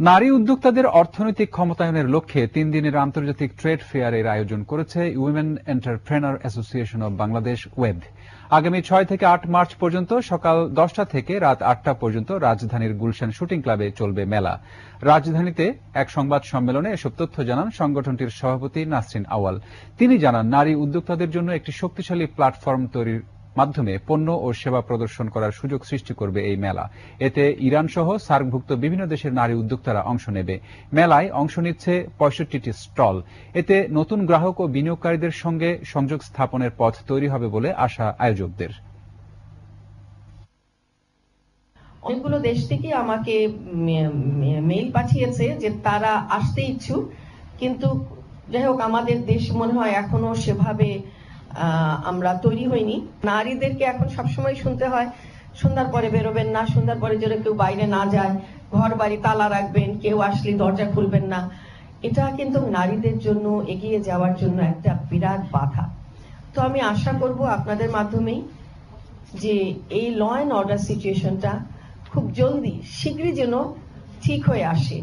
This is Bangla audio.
নারী উদ্যোক্তাদের অর্থনৈতিক ক্ষমতায়নের লক্ষ্যে তিন দিনের আন্তর্জাতিক ট্রেড ফেয়ারের আয়োজন করেছে women entrepreneur association of Bangladesh web. আগামী ছয় থেকে আট মার্চ পর্যন্ত সকাল দশটা থেকে রাত আটটা পর্যন্ত রাজধানীর গুলশান শুটিং ক্লাবে চলবে মেলা। রাজধানীতে এক সংবাদ সম্মেলনে এসব তথ্য জানান সংগঠনটির সভাপতি নাসরিন আওয়াল তিনি জানান, নারী উদ্যোক্তাদের জন্য একটি শক্তিশালী প্ল্যাটফর্ম তৈরির মাধ্যমে পণ্য ও সেবা প্রদর্শন করার সুযোগ সৃষ্টি করবে এই মেলা। এতে ইরান সহ সার্কভুক্ত বিভিন্ন দেশের নারী উদ্যোক্তারা অংশ নেবে। মেলায় অংশ নিচ্ছে পঁয়ষট্টিটি স্টল। এতে নতুন গ্রাহক ও বিনিয়োগকারীদের সঙ্গে সংযোগ স্থাপনের পথ তৈরি হবে বলে আশা আয়োজকদের। অনেকগুলো দেশ থেকে আমাকে মেইল পাঠিয়েছে যে তারা আসতে ইচ্ছুক, কিন্তু যাই হোক আমাদের দেশ মনে হয় এখনও সেভাবে আমরা তৈরি হইনি। নারীদেরকে এখন সবসময় শুনতে হয়, সন্ধ্যার পরে বেরোবেন না, সন্ধ্যার পরে যেন কেউ বাইরে না যায়, ঘর বাড়ি তালা রাখবেন, কেউ আসলে দরজা খুলবেন না। এটা কিন্তু নারীদের জন্য এগিয়ে যাওয়ার জন্য একটা বিরাট বাধা। তো আমি আশা করব আপনাদের মাধ্যমেই যে এই ল অ্যান্ড অর্ডার সিচুয়েশনটা খুব জলদি, শীঘ্রই যেন ঠিক হয়ে আসে।